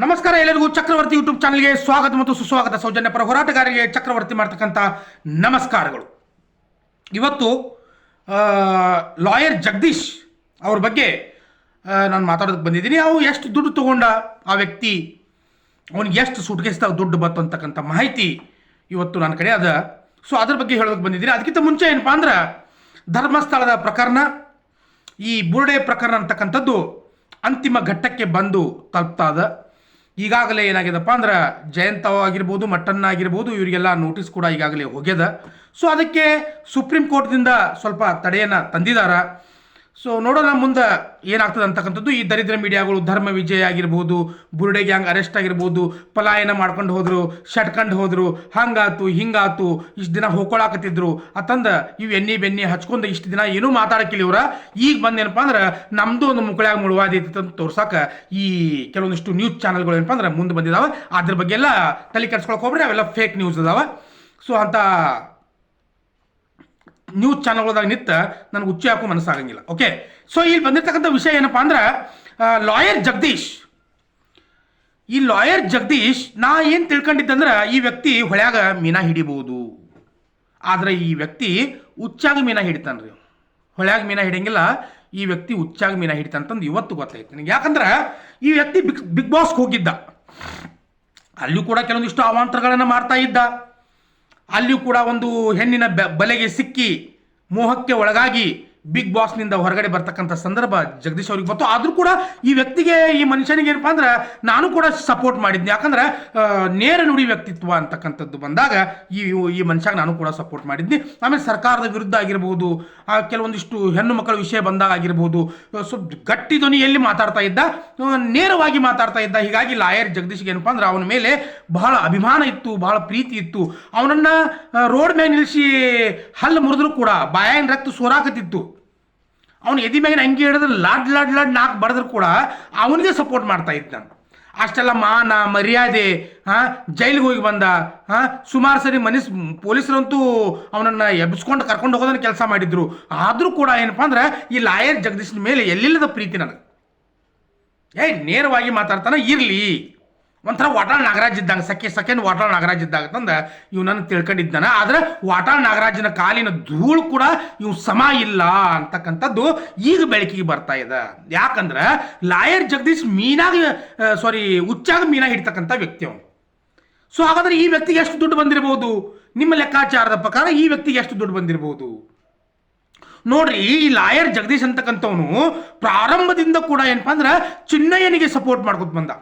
ನಮಸ್ಕಾರ ಎಲ್ಲರಿಗೂ ಚಕ್ರವರ್ತಿ ಯೂಟ್ಯೂಬ್ ಚಾನಲ್ಗೆ ಸ್ವಾಗತ ಮತ್ತು ಸುಸ್ವಾಗತ. ಸೌಜನ್ಯ ಪರ ಹೋರಾಟಗಾರರಿಗೆ ಚಕ್ರವರ್ತಿ ಮಾಡ್ತಕ್ಕಂಥ ನಮಸ್ಕಾರಗಳು. ಇವತ್ತು ಲಾಯರ್ ಜಗದೀಶ್ ಅವ್ರ ಬಗ್ಗೆ ನಾನು ಮಾತಾಡೋದಕ್ಕೆ ಬಂದಿದ್ದೀನಿ. ಅವು ಎಷ್ಟು ದುಡ್ಡು ತಗೊಂಡ ಆ ವ್ಯಕ್ತಿ, ಅವನಿಗೆ ಎಷ್ಟು ಸುಟ್ಕೇಸ್ದಾಗ ದುಡ್ಡು ಬಂತು ಅಂತಕ್ಕಂಥ ಮಾಹಿತಿ ಇವತ್ತು ನನ್ನ ಕಡೆ ಅದ. ಸೊ ಅದ್ರ ಬಗ್ಗೆ ಹೇಳೋದಕ್ಕೆ ಬಂದಿದ್ದೀನಿ. ಅದಕ್ಕಿಂತ ಮುಂಚೆ ಏನಪ್ಪ ಅಂದ್ರೆ, ಧರ್ಮಸ್ಥಳದ ಪ್ರಕರಣ, ಈ ಬುರುಡೆ ಪ್ರಕರಣ ಅಂತಕ್ಕಂಥದ್ದು ಅಂತಿಮ ಘಟ್ಟಕ್ಕೆ ಬಂದು ತಲುಪ್ತಾ ಈಗಾಗಲೇ ಏನಾಗಿದೆಪ್ಪ ಅಂದ್ರೆ ಜಯಂತ ಆಗಿರ್ಬೋದು ಮಟ್ಟನ್ ಆಗಿರ್ಬೋದು ಇವರಿಗೆಲ್ಲ ನೋಟಿಸ್ ಕೂಡ ಈಗಾಗಲೇ ಹೋಗ್ಯದ. ಸೊ ಅದಕ್ಕೆ ಸುಪ್ರೀಂ ಕೋರ್ಟ್ದಿಂದ ಸ್ವಲ್ಪ ತಡೆಯನ್ನು ತಂದಿದ್ದಾರೆ ಸೊ ನೋಡೋಣ ಮುಂದೆ ಏನಾಗ್ತದೆ ಅಂತಕ್ಕಂಥದ್ದು. ಈ ದರಿದ್ರ ಮೀಡಿಯಾಗಳು ಧರ್ಮ ವಿಜಯ ಆಗಿರ್ಬೋದು, ಬುರುಡೆ ಗ್ಯಾಂಗ್ ಅರೆಸ್ಟ್ ಆಗಿರ್ಬೋದು, ಪಲಾಯನ ಮಾಡ್ಕೊಂಡು ಹೋದರು ಶಟ್ಕಂಡು ಹೋದರು, ಹಂಗಾತು, ಹಿಂಗಾತು, ಇಷ್ಟು ದಿನ ಹೋಗ್ಕೊಳಕತ್ತಿದ್ರು ಅತಂದ ಇವು ಎಣ್ಣೆ ಬೆನ್ನಿ ಹಚ್ಕೊಂಡು ಇಷ್ಟು ದಿನ ಏನೂ ಮಾತಾಡಕ್ಕಿಲ್ಲ ಇವರ. ಈಗ ಬಂದೇನಪ್ಪ ಅಂದ್ರೆ ನಮ್ಮದು ಒಂದು ಮುಕ್ಕಳ್ಯಾಗ ಮುಳುವಾದಿ ಅಂತ ತೋರ್ಸಕ್ಕೆ ಈ ಕೆಲವೊಂದಿಷ್ಟು ನ್ಯೂಸ್ ಚಾನಲ್ಗಳು ಏನಪ್ಪ ಅಂದ್ರೆ ಮುಂದೆ ಬಂದಿದಾವೆ. ಅದ್ರ ಬಗ್ಗೆ ಎಲ್ಲ ತಲೆ ಕೆಡ್ಸ್ಕೊಳಕ್ಕೆ ಹೋಗ್ಬಿಟ್ರೆ ಅವೆಲ್ಲ ಫೇಕ್ ನ್ಯೂಸ್ ಅದಾವ. ಸೊ ಅಂತ ನ್ಯೂಸ್ ಚಾನಲ್ಗಳದಾಗ ನಿತ್ತ ನನಗೆ ಹುಚ್ಚು ಹಾಕೋ ಮನಸ್ಸಾಗಂಗಿಲ್ಲ. ಓಕೆ ಸೊ ಇಲ್ಲಿ ಬಂದಿರ್ತಕ್ಕಂಥ ವಿಷಯ ಏನಪ್ಪ ಅಂದ್ರೆ ಲಾಯರ್ ಜಗದೀಶ್. ಈ ಲಾಯರ್ ಜಗದೀಶ್, ನಾ ಏನು ತಿಳ್ಕೊಂಡಿದ್ದಂದ್ರೆ ಈ ವ್ಯಕ್ತಿ ಹೊಳ್ಯಾಗ ಮೀನಾ ಹಿಡಿಬಹುದು ಆದ್ರೆ ಈ ವ್ಯಕ್ತಿ ಹುಚ್ಚಾಗ ಮೀನಾ ಹಿಡಿತಾನ್ರಿ ಹೊಳ್ಯಾಗ ಮೀನಾ ಹಿಡಿಯಂಗಿಲ್ಲ ಈ ವ್ಯಕ್ತಿ ಹುಚ್ಚಾಗ ಮೀನಾ ಹಿಡಿತಾನಂತಂದು ಇವತ್ತು ಗೊತ್ತಾಯ್ತು ನನಗೆ. ಯಾಕಂದ್ರೆ, ಈ ವ್ಯಕ್ತಿ ಬಿಗ್ ಬಿಗ್ ಬಾಸ್ಗೆ ಹೋಗಿದ್ದ. ಅಲ್ಲಿ ಕೂಡ ಕೆಲವೊಂದಿಷ್ಟು ಅವಾಂತರಗಳನ್ನು ಮಾಡ್ತಾ ಇದ್ದ. ಅಲ್ಲಿಯೂ ಕೂಡ ಒಂದು ಹೆಣ್ಣಿನ ಬಲೆಗೆ ಸಿಕ್ಕಿ ಮೋಹಕ್ಕೆ ಒಳಗಾಗಿ ಬಿಗ್ ಬಾಸ್ನಿಂದ ಹೊರಗಡೆ ಬರ್ತಕ್ಕಂಥ ಸಂದರ್ಭ ಜಗದೀಶ್ ಅವ್ರಿಗೆ ಬಂತು ಆದರೂ ಕೂಡ ಈ ವ್ಯಕ್ತಿಗೆ ಈ ಮನುಷ್ಯನಿಗೆ ಏನಪ್ಪ ಅಂದ್ರೆ ನಾನು ಕೂಡ ಸಪೋರ್ಟ್ ಮಾಡಿದ್ನಿ. ಯಾಕಂದ್ರೆ ನೇರ ನುಡಿ ವ್ಯಕ್ತಿತ್ವ ಅಂತಕ್ಕಂಥದ್ದು ಬಂದಾಗ ಈ ಈ ಮನುಷ್ಯಾಗ ನಾನು ಕೂಡ ಸಪೋರ್ಟ್ ಮಾಡಿದ್ನಿ. ಆಮೇಲೆ ಸರ್ಕಾರದ ವಿರುದ್ಧ ಆಗಿರ್ಬೋದು ಆ, ಕೆಲವೊಂದಿಷ್ಟು ಹೆಣ್ಣು ಮಕ್ಕಳ ವಿಷಯ ಬಂದಾಗ ಆಗಿರ್ಬೋದು ಸೊ ಗಟ್ಟಿ ಧ್ವನಿಯಲ್ಲಿ ಮಾತಾಡ್ತಾ ಇದ್ದ ನೇರವಾಗಿ ಮಾತಾಡ್ತಾ ಇದ್ದ. ಹೀಗಾಗಿ ಲಾಯರ್ ಜಗದೀಶ್ಗೆ ಏನಪ್ಪ ಅಂದ್ರೆ ಅವನ ಮೇಲೆ ಬಹಳ ಅಭಿಮಾನ ಇತ್ತು ಬಹಳ ಪ್ರೀತಿ ಇತ್ತು. ಅವನನ್ನ ರೋಡ್ ಮೇಲೆ ನಿಲ್ಲಿಸಿ ಹಲ್ಲು ಮುರಿದ್ರು ಕೂಡ ಬಾಯಾಗಿನ ರಕ್ತ ಸೋರಾಕತ್ತಿತ್ತು. ಅವನು ಎದಿ ಮ್ಯಾಗಿನ ಅಂಗಿ ಹಿಡಿದ್ರೆ ಲಾಡ್ ಲಾಡ್ ಲಾಡ್ ನಾಲ್ಕು ಬರೆದ್ರು ಕೂಡ ಅವನಿಗೆ ಸಪೋರ್ಟ್ ಮಾಡ್ತಾ ಇದ್ದ ನಾನು. ಅಷ್ಟೆಲ್ಲ ಮಾನ, ಮರ್ಯಾದೆ, ಹಾಂ, ಜೈಲಿಗೆ ಹೋಗಿ ಬಂದ, ಹಾಂ, ಸುಮಾರು ಸರಿ ಮನಸ್, ಪೊಲೀಸರಂತೂ ಅವನನ್ನು ಎಬ್ಬಿಸ್ಕೊಂಡು ಕರ್ಕೊಂಡು ಹೋಗೋದನ್ನ ಕೆಲಸ ಮಾಡಿದ್ರು. ಆದರೂ ಕೂಡ ಏನಪ್ಪ ಅಂದ್ರೆ ಈ ಲಾಯರ್ ಜಗದೀಶನ ಮೇಲೆ ಎಲ್ಲಿಲ್ಲದ ಪ್ರೀತಿ ನನಗೆ. ಏ ನೇರವಾಗಿ ಮಾತಾಡ್ತಾನೆ, ಇರಲಿ. ಒಂಥರ ವಾಟಾಳ್ ನಾಗರಾಜ್ ಇದ್ದಂಗೆ ಸೆಕೆ ಸೆಕೆಂಡ್ ವಾಟಾಳ್ ನಾಗರಾಜ್ ಇದ್ದಾಗ ತಂದ ಇವನನ್ನ ತಿಳ್ಕೊಂಡಿದ್ದಾನೆ. ಆದ್ರೆ ವಾಟಾಳ್ ನಾಗರಾಜನ ಕಾಲಿನ ಧೂಳು ಕೂಡ ಇವು ಸಮ ಇಲ್ಲ ಅಂತಕ್ಕಂಥದ್ದು ಈಗ ಬೆಳಕಿಗೆ ಬರ್ತಾ ಇದೆ. ಯಾಕಂದ್ರೆ ಲಾಯರ್ ಜಗದೀಶ್ ಮೀನಾಗ ಸಾರಿ ಹುಚ್ಚಾಗ ಮೀನಾ ಹಿಡ್ತಕ್ಕಂಥ ವ್ಯಕ್ತಿ ಅವನು. ಸೊ ಹಾಗಾದ್ರೆ ಈ ವ್ಯಕ್ತಿಗೆ ಎಷ್ಟು ದುಡ್ಡು ಬಂದಿರಬಹುದು ನಿಮ್ಮ ಲೆಕ್ಕಾಚಾರದ ಪ್ರಕಾರ ಈ ವ್ಯಕ್ತಿಗೆ ಎಷ್ಟು ದುಡ್ಡು ಬಂದಿರಬಹುದು ನೋಡ್ರಿ, ಈ ಲಾಯರ್ ಜಗದೀಶ್ ಅಂತಕ್ಕಂಥವನು ಪ್ರಾರಂಭದಿಂದ ಕೂಡ ಏನಪ್ಪ ಅಂದ್ರೆ ಚಿನ್ನಯ್ಯನಿಗೆ ಸಪೋರ್ಟ್ ಮಾಡ್ಕೊತ ಬಂದ.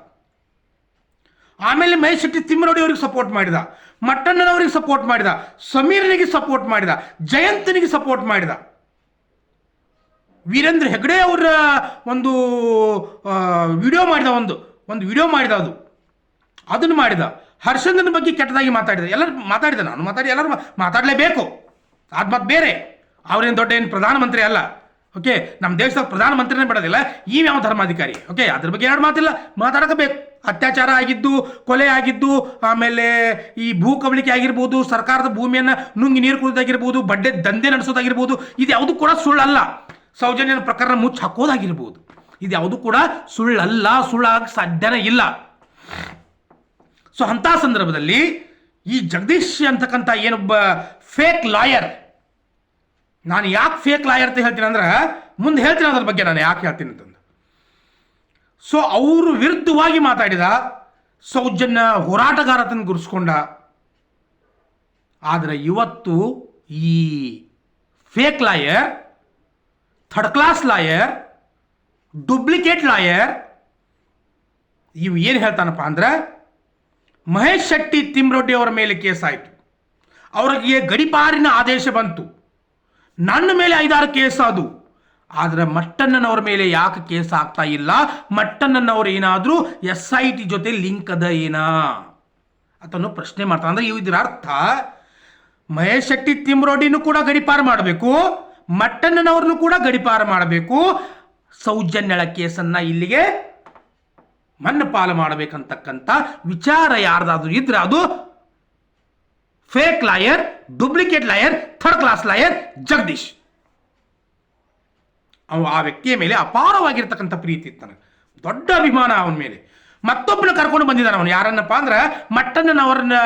ಆಮೇಲೆ ಮಹೇಶ್ ತಿಮ್ಮರೋಡಿ ಅವ್ರಿಗೆ ಸಪೋರ್ಟ್ ಮಾಡಿದ. ಮಟ್ಟಣ್ಣನವರಿಗೆ ಸಪೋರ್ಟ್ ಮಾಡಿದ. ಸಮೀರನಿಗೆ ಸಪೋರ್ಟ್ ಮಾಡಿದ. ಜಯಂತನಿಗೆ ಸಪೋರ್ಟ್ ಮಾಡಿದ. ವೀರೇಂದ್ರ ಹೆಗ್ಡೆ ಅವರ, ಒಂದು ವಿಡಿಯೋ ಮಾಡಿದ ಒಂದು. ಒಂದು ವಿಡಿಯೋ ಮಾಡಿದ ಅದು. ಅದನ್ನು ಮಾಡಿದ. ಹರ್ಷಂದನ ಬಗ್ಗೆ ಕೆಟ್ಟದಾಗಿ ಮಾತಾಡಿದ. ಎಲ್ಲರೂ ಮಾತಾಡಿದ. ನಾನು ಮಾತಾಡಿ ಎಲ್ಲರೂ ಮಾತಾಡಲೇಬೇಕು. ಅದು ಬೇರೆ. ಅವರೇನು ದೊಡ್ಡ ಏನು ಪ್ರಧಾನಮಂತ್ರಿ ಅಲ್ಲ. ಓಕೆ ನಮ್ಮ ದೇಶದ ಪ್ರಧಾನಮಂತ್ರಿನೇ ಬಿಡೋದಿಲ್ಲ ಈ ಯಾವ ಧರ್ಮಾಧಿಕಾರಿ? ಓಕೆ ಅದ್ರ ಬಗ್ಗೆ ಎರಡು ಮಾತಿಲ್ಲ, ಮಾತಾಡಕಬೇಕು. ಅತ್ಯಾಚಾರ ಆಗಿದ್ದು, ಕೊಲೆ ಆಗಿದ್ದು, ಆಮೇಲೆ ಈ ಭೂ ಕಬಳಿಕೆ ಆಗಿರ್ಬೋದು, ಸರ್ಕಾರದ ಭೂಮಿಯನ್ನು ನುಂಗಿ ನೀರು ಕುಡಿದಾಗಿರ್ಬೋದು, ಬಡ್ಡೆ ದಂಧೆ ನಡೆಸೋದಾಗಿರ್ಬೋದು, ಇದು ಯಾವುದು ಕೂಡ ಸುಳ್ಳಲ್ಲ. ಸೌಜನ್ಯನ ಪ್ರಕರಣ ಮುಚ್ಚಿ ಹಾಕೋದಾಗಿರ್ಬೋದು. ಇದು ಯಾವುದು ಕೂಡ ಸುಳ್ಳಲ್ಲ, ಸುಳ್ಳಾಗ ಸಾಧ್ಯನೇ ಇಲ್ಲ. ಸೊ ಅಂಥ ಸಂದರ್ಭದಲ್ಲಿ ಈ ಜಗದೀಶ್ ಅಂತಕ್ಕಂಥ ಏನೊಬ್ಬ ಫೇಕ್ ಲಾಯರ್ ನಾನು ಯಾಕೆ ಫೇಕ್ ಲಾಯರ್ ಅಂತ ಹೇಳ್ತೀನಿ ಅಂದ್ರೆ, ಮುಂದೆ ಹೇಳ್ತೀನಿ ಅದ್ರ ಬಗ್ಗೆ ನಾನು ಯಾಕೆ ಹೇಳ್ತೀನಿ ಅಂತಂದು. ಸೊ ಅವರು ವಿರುದ್ಧವಾಗಿ ಮಾತಾಡಿದ, ಸೌಜನ್ಯ ಹೋರಾಟಗಾರತನ ಗುರುಸ್ಕೊಂಡ. ಆದರೆ ಇವತ್ತು ಈ fake lawyer third class lawyer duplicate lawyer ಇವು ಏನು ಹೇಳ್ತಾನಪ್ಪ ಅಂದ್ರೆ, ಮಹೇಶ್ ಶೆಟ್ಟಿ ತಿಮ್ರೊಡ್ಡಿ ಅವರ ಮೇಲೆ ಕೇಸ್ ಆಯಿತು. ಅವರಿಗೆ ಗಡಿಪಾರಿನ ಆದೇಶ ಬಂತು. ನನ್ನ ಮೇಲೆ ಐದಾರು ಕೇಸ್ ಅದು ಆದರೆ ಮಟ್ಟಣ್ಣನವರ ಮೇಲೆ ಯಾಕೆ ಕೇಸ್ ಆಗ್ತಾ ಇಲ್ಲ? ಮಟ್ಟಣ್ಣನವರು ಏನಾದರೂ ಎಸ್ ಐ ಟಿ ಜೊತೆ ಲಿಂಕ್ ಅದ ಏನ? ಅದನ್ನು ಪ್ರಶ್ನೆ ಮಾಡ್ತಾರೆ ಅಂದ್ರೆ ಇದರ ಅರ್ಥ, ಮಹೇಶ್ ಶೆಟ್ಟಿ ತಿಮ್ರೋಡಿನೂ ಕೂಡ ಗಡಿಪಾರು ಮಾಡಬೇಕು, ಮಟ್ಟಣ್ಣನವ್ರನ್ನು ಕೂಡ ಗಡಿಪಾರು ಮಾಡಬೇಕು. ಸೌಜನ್ಯಳ ಕೇಸನ್ನ ಇಲ್ಲಿಗೆ ಮನ್ನಪಾಲು ಮಾಡಬೇಕಂತಕ್ಕಂಥ ವಿಚಾರ ಯಾರ್ದಾದ್ರೂ ಇದ್ರೆ ಅದು fake lawyer duplicate lawyer third class lawyer Jagadish ಅವ ಆ ವ್ಯಕ್ತಿಯ ಮೇಲೆ ಅಪಾರವಾಗಿರ್ತಕ್ಕಂಥ ಪ್ರೀತಿ ಇತ್ತು ನನಗೆ ದೊಡ್ಡ ಅಭಿಮಾನ ಅವನ ಮೇಲೆ. ಮತ್ತೊಬ್ಬನ ಕರ್ಕೊಂಡು ಬಂದಿದ್ದಾನೆ ಅವನು. ಯಾರನ್ನಪ್ಪ ಅಂದ್ರೆ ಮಟ್ಟಣ್ಣನವರನ್ನ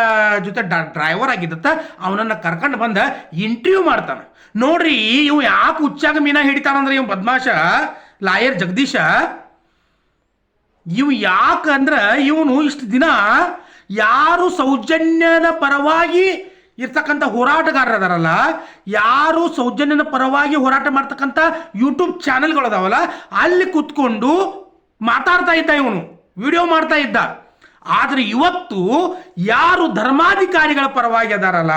ಜೊತೆ ಡ್ರೈವರ್ ಆಗಿದ್ದತ್ತ, ಅವನನ್ನು ಕರ್ಕೊಂಡು ಬಂದ ಇಂಟರ್ವ್ಯೂ ಮಾಡ್ತಾನೆ. ನೋಡ್ರಿ, ಇವು ಯಾಕೆ ಹುಚ್ಚಾಗ ಮೀನ ಹಿಡಿತಾನಂದ್ರೆ ಇವ್ ಬದ್ಮಾಶ ಲಾಯರ್ ಜಗದೀಶ, ಇವು ಯಾಕಂದ್ರೆ ಇವನು ಇಷ್ಟು ದಿನ ಯಾರು ಸೌಜನ್ಯದ ಪರವಾಗಿ ಇರ್ತಕ್ಕಂಥ ಹೋರಾಟಗಾರರು ಅದಾರಲ್ಲ ಯಾರು ಸೌಜನ್ಯನ ಪರವಾಗಿ ಹೋರಾಟ ಮಾಡ್ತಕ್ಕಂಥ ಯೂಟ್ಯೂಬ್ ಚಾನೆಲ್ಗಳು ಅದಾವಲ್ಲ ಅಲ್ಲಿ ಕುತ್ಕೊಂಡು ಮಾತಾಡ್ತಾ ಇದ್ದ ಇವನು ವಿಡಿಯೋ ಮಾಡ್ತಾ ಇದ್ದ. ಆದರೆ ಇವತ್ತು ಯಾರು ಧರ್ಮಾಧಿಕಾರಿಗಳ ಪರವಾಗಿ ಅದಾರಲ್ಲ,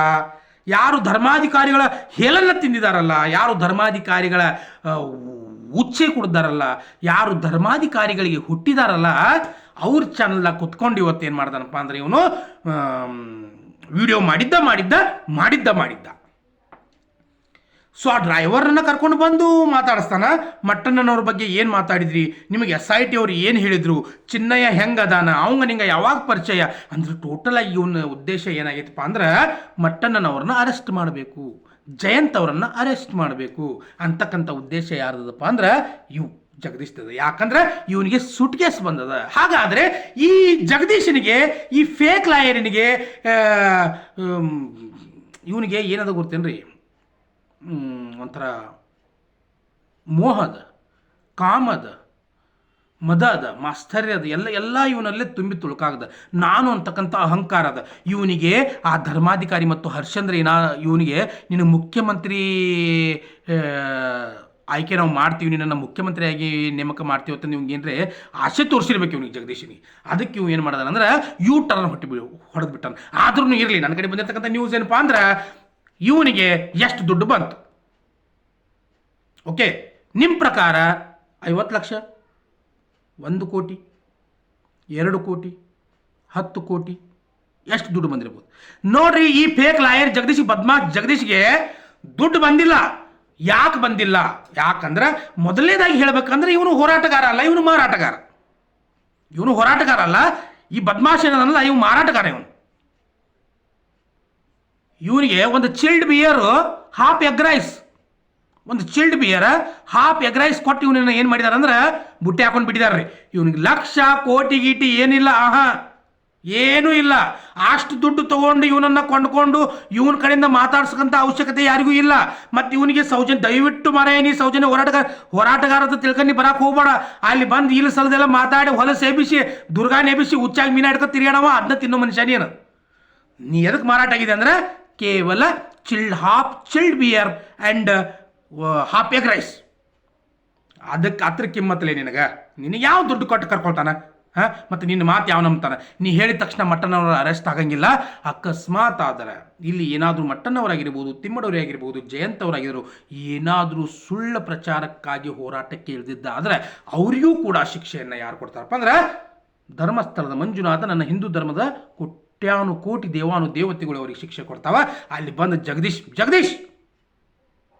ಯಾರು ಧರ್ಮಾಧಿಕಾರಿಗಳ ಹೇಳನ್ನ ತಿಂದಿದಾರಲ್ಲ, ಯಾರು ಧರ್ಮಾಧಿಕಾರಿಗಳ ಉಚ್ಚೆ ಕುಡ್ದಾರಲ್ಲ, ಯಾರು ಧರ್ಮಾಧಿಕಾರಿಗಳಿಗೆ ಹುಟ್ಟಿದಾರಲ್ಲ ಅವ್ರ ಚಾನಲ್ದಾಗ ಕುತ್ಕೊಂಡು ಇವತ್ತು ಏನು ಮಾಡ್ದಾನಪ್ಪ ಅಂದ್ರೆ ಇವನು ವಿಡಿಯೋ ಮಾಡಿದ್ದ ಮಾಡಿದ್ದ ಮಾಡಿದ್ದ ಮಾಡಿದ್ದ. ಸೊ ಆ ಡ್ರೈವರ್ನ ಕರ್ಕೊಂಡು ಬಂದು ಮಾತಾಡಿಸ್ತಾನ. ಮಟ್ಟಣ್ಣನವ್ರ ಬಗ್ಗೆ ಏನು ಮಾತಾಡಿದ್ರಿ? ನಿಮಗೆ ಎಸ್ ಐ ಟಿ ಅವ್ರು ಏನು ಹೇಳಿದರು? ಚಿನ್ನಯ್ಯ ಹೆಂಗೆ ಅದಾನ? ಅವಂಗ ನಿಂಗೆ ಯಾವಾಗ ಪರಿಚಯ? ಅಂದ್ರೆ ಟೋಟಲ್ ಆಗಿ ಇವನ ಉದ್ದೇಶ ಏನಾಗೈತಪ್ಪ ಅಂದ್ರೆ ಮಟ್ಟಣ್ಣನವ್ರನ್ನ ಅರೆಸ್ಟ್ ಮಾಡಬೇಕು. ಜಯಂತ್ ಅವರನ್ನು ಅರೆಸ್ಟ್ ಮಾಡಬೇಕು. ಅಂತಕ್ಕಂಥ ಉದ್ದೇಶ ಯಾರ್ದಪ್ಪ ಅಂದ್ರೆ ಇವು. ಜಗದೀಶ್ದದ ಯಾಕಂದ್ರೆ ಇವನಿಗೆ ಸುಟ್ಕೇಸ್ ಬಂದದ. ಹಾಗಾದ್ರೆ ಈ ಜಗದೀಶನಿಗೆ, ಈ ಫೇಕ್ ಲಾಯರಿನಿಗೆ ಇವನಿಗೆ ಏನದ ಗೊತ್ತೇನ್ರಿ? ಒಂಥರ ಮೋಹದ, ಕಾಮದ ಮದ ಅದ ಮಾಸ್ತರ್ಯ ಎಲ್ಲ ಎಲ್ಲ ಇವನಲ್ಲೇ ತುಂಬಿ ತುಳುಕಾಗದ. ನಾನು ಅಂತಕ್ಕಂಥ ಅಹಂಕಾರ ಅದ ಇವನಿಗೆ ಆ ಧರ್ಮಾಧಿಕಾರಿ ಮತ್ತು ಹರ್ಷಂದ್ರ ಏನ ಇವನಿಗೆ ನಿನ್ನ ಮುಖ್ಯಮಂತ್ರಿ ಆಯ್ಕೆ ನಾವು ಮಾಡ್ತೀವಿ ನಿನ್ನ ಮುಖ್ಯಮಂತ್ರಿಯಾಗಿ ನೇಮಕ ಮಾಡ್ತೀವಿ ಅಂತ ನಿಮ್ಗೆ ಏನ್ರೆ ಆಸೆ ತೋರಿಸಿರ್ಬೇಕು ಇವ್ನಿಗೆ ಜಗದೀಶಿನಿ. ಅದಕ್ಕೆ ಇವ್ ಏನು ಮಾಡ್ದಾನ ಅಂದ್ರೆ ಯು ಟರ್ನ್ ಹೊಟ್ಟಿ ಬಿಡು ಹೊಡೆದು ಬಿಟ್ಟಾನ. ಆದ್ರೂ ಇರಲಿ ನನ್ನ ಕಡೆ ಬಂದಿರ್ತಕ್ಕಂಥ ನ್ಯೂಸ್ ಏನಪ್ಪಾ ಅಂದ್ರೆ ಇವನಿಗೆ ಎಷ್ಟು ದುಡ್ಡು ಬಂತು. ಓಕೆ ನಿಮ್ಮ ಪ್ರಕಾರ ಐವತ್ತು ಲಕ್ಷ, ಒಂದು ಕೋಟಿ, ಎರಡು ಕೋಟಿ, ಹತ್ತು ಕೋಟಿ, ಎಷ್ಟು ದುಡ್ಡು ಬಂದಿರ್ಬೋದು. ನೋಡ್ರಿ, ಈ ಫೇಕ್ ಲಾಯರ್ ಜಗದೀಶ್ ಬದ್ಮಾ ಜಗದೀಶ್ಗೆ ದುಡ್ಡು ಬಂದಿಲ್ಲ. ಯಾಕೆ ಬಂದಿಲ್ಲ? ಯಾಕಂದ್ರೆ ಮೊದಲನೇದಾಗಿ ಹೇಳ್ಬೇಕಂದ್ರೆ ಇವನು ಹೋರಾಟಗಾರ ಅಲ್ಲ, ಇವನು ಮಾರಾಟಗಾರ. ಇವನು ಹೋರಾಟಗಾರ ಅಲ್ಲ, ಈ ಬದ್ಮಾಶ್ ಏನಲ್ಲ ಇವನು ಮಾರಾಟಗಾರ ಇವನು. ಇವನಿಗೆ ಒಂದು chilled beer half egg rice ಒಂದು chilled beer half egg rice ಕೊಟ್ಟು ಇವನನ್ನ ಏನು ಮಾಡಿದಾರೆ ಅಂದ್ರೆ ಬುಟ್ಟಿ ಹಾಕೊಂಡು ಬಿಟ್ಟಿದ್ದಾರೆ ಇವನಿಗೆ ಲಕ್ಷ, ಕೋಟಿ, ಗೀಟಿ ಏನಿಲ್ಲ, ಆಹಾ. ಏನೂ ಇಲ್ಲ. ಅಷ್ಟು ದುಡ್ಡು ತಗೊಂಡು ಇವನನ್ನ ಕೊಂಡ್ಕೊಂಡು ಇವನ ಕಡೆಯಿಂದ ಮಾತಾಡ್ಸಕ್ಕಂಥ ಅವಶ್ಯಕತೆ ಯಾರಿಗೂ ಇಲ್ಲ. ಮತ್ತು ಇವನಿಗೆ ಸೌಜನ್ಯ, ದಯವಿಟ್ಟು ಮರ ನೀ ಸೌಜನ್ಯ ಹೋರಾಟಗಾರ ಅಂತ ತಿಳ್ಕೊಂಡು ಬರಕ್ಕೆ ಹೋಗ್ಬೇಡ. ಅಲ್ಲಿ ಬಂದು ಇಲ್ಲಿ ಸಲದೆಲ್ಲ ಮಾತಾಡಿ ಹೊಲಸು ಎಬ್ಬಿಸಿ ದುರ್ಗಾ ನೆಬಿಸಿ ಹುಚ್ಚಾಗಿ ಮೀನು ಹಿಡ್ಕೊ ಅದನ್ನ ತಿನ್ನೋ ಮನುಷ್ಯ ನೀನು. ನೀ ಎದಕ್ಕೆ ಮಾರಾಟ ಆಗಿದೆ ಅಂದ್ರೆ ಕೇವಲ chilled half, chilled beer and half egg rice. ಅದಕ್ಕೆ ಅದ್ರ ಕಿಮ್ಮತ್ತಲೇ ನಿನಗೆ. ನಿನಗೆ ಯಾವ ದುಡ್ಡು ಕೊಟ್ಟು ಕರ್ಕೊಳ್ತಾನ? ಹಾಂ? ಮತ್ತು ನಿನ್ನ ಮಾತು ಯಾವ ನಂಬ್ತಾನ? ನೀ ಹೇಳಿದ ತಕ್ಷಣ ಮಟ್ಟನವರ ಅರೆಸ್ಟ್ ಆಗಂಗಿಲ್ಲ. ಅಕಸ್ಮಾತ್ ಆದರೆ ಇಲ್ಲಿ ಏನಾದರೂ ಮಟ್ಟನವರಾಗಿರ್ಬೋದು ತಿಮ್ಮಡವರೇ ಆಗಿರ್ಬೋದು ಜಯಂತ್ ಅವರಾಗಿದ್ರು ಏನಾದರೂ ಸುಳ್ಳು ಪ್ರಚಾರಕ್ಕಾಗಿ ಹೋರಾಟಕ್ಕೆ ಇಳಿದಿದ್ದ ಆದರೆ ಅವರಿಗೂ ಕೂಡ ಶಿಕ್ಷೆಯನ್ನು ಯಾರು ಕೊಡ್ತಾರಪ್ಪ ಅಂದ್ರೆ ಧರ್ಮಸ್ಥಳದ ಮಂಜುನಾಥ, ನನ್ನ ಹಿಂದೂ ಧರ್ಮದ ಕೋಟ್ಯಾನು ಕೋಟಿ ದೇವಾನು ದೇವತೆಗಳು ಅವರಿಗೆ ಶಿಕ್ಷೆ ಕೊಡ್ತಾವ. ಅಲ್ಲಿ ಬಂದು ಜಗದೀಶ್ ಜಗದೀಶ್,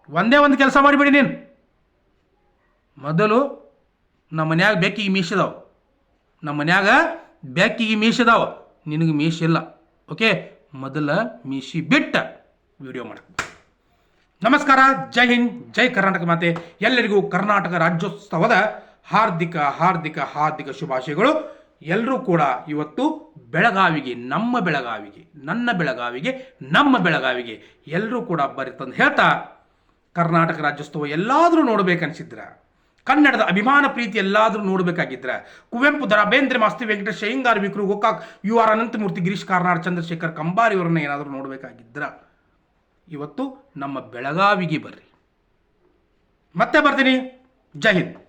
ಒಂದೇ ಒಂದು ಕೆಲಸ ಮಾಡಿಬಿಡಿ ನೀನು. ಮೊದಲು ನಮ್ಮ ಮನ್ಯಾಗ ಬೆಕ್ಕಿಗೆ ಮೀಸಿದಾವ ನಮ್ಮ ಮನ್ಯಾಗ ಬೆಕ್ಕಿಗೆ ಮೀಸಿದಾವ ನಿನಗೆ ಮೀಸಿಲ್ಲ ಓಕೆ ಮೊದಲ ಮೀಸಿ ಬಿಟ್ಟ ವಿಡಿಯೋ ಮಾಡ. ನಮಸ್ಕಾರ. ಜೈ ಹಿಂದ್, ಜೈ ಕರ್ನಾಟಕ ಮಾತೆ. ಎಲ್ಲರಿಗೂ ಕರ್ನಾಟಕ ರಾಜ್ಯೋತ್ಸವದ ಹಾರ್ದಿಕ ಹಾರ್ದಿಕ ಹಾರ್ದಿಕ ಶುಭಾಶಯಗಳು. ಎಲ್ಲರೂ ಕೂಡ ಇವತ್ತು ಬೆಳಗಾವಿಗೆ, ನಮ್ಮ ಬೆಳಗಾವಿಗೆ, ನನ್ನ ಬೆಳಗಾವಿಗೆ, ನಮ್ಮ ಬೆಳಗಾವಿಗೆ ಎಲ್ಲರೂ ಕೂಡ ಬರೀತಂದು ಹೇಳ್ತಾ, ಕರ್ನಾಟಕ ರಾಜ್ಯೋತ್ಸವ ಎಲ್ಲಾದರೂ ನೋಡ್ಬೇಕನ್ಸಿದ್ರ ಕನ್ನಡದ ಅಭಿಮಾನ ಪ್ರೀತಿ ಎಲ್ಲಾದರೂ ನೋಡಬೇಕಾಗಿದ್ದರೆ ಕುವೆಂಪು ದ ಮಾಸ್ತಿ, ವೆಂಕಟೇಶ್, ಶೈಂಗಾರ್, ವಿಕ್ರು, ಗೋಕಾಕ್, ಯು ಆರ್ ಅನಂತಮೂರ್ತಿ, ಗಿರೀಶ್, ಕಾರ್ನಾಡ್, ಚಂದ್ರಶೇಖರ್, ಕಂಬಾರಿ ಇವರನ್ನ ಏನಾದರೂ ನೋಡಬೇಕಾಗಿದ್ರ ಇವತ್ತು ನಮ್ಮ ಬೆಳಗಾವಿಗೆ ಬರ್ರಿ. ಮತ್ತೆ ಬರ್ತೀನಿ. ಜೈ ಹಿಂದ್.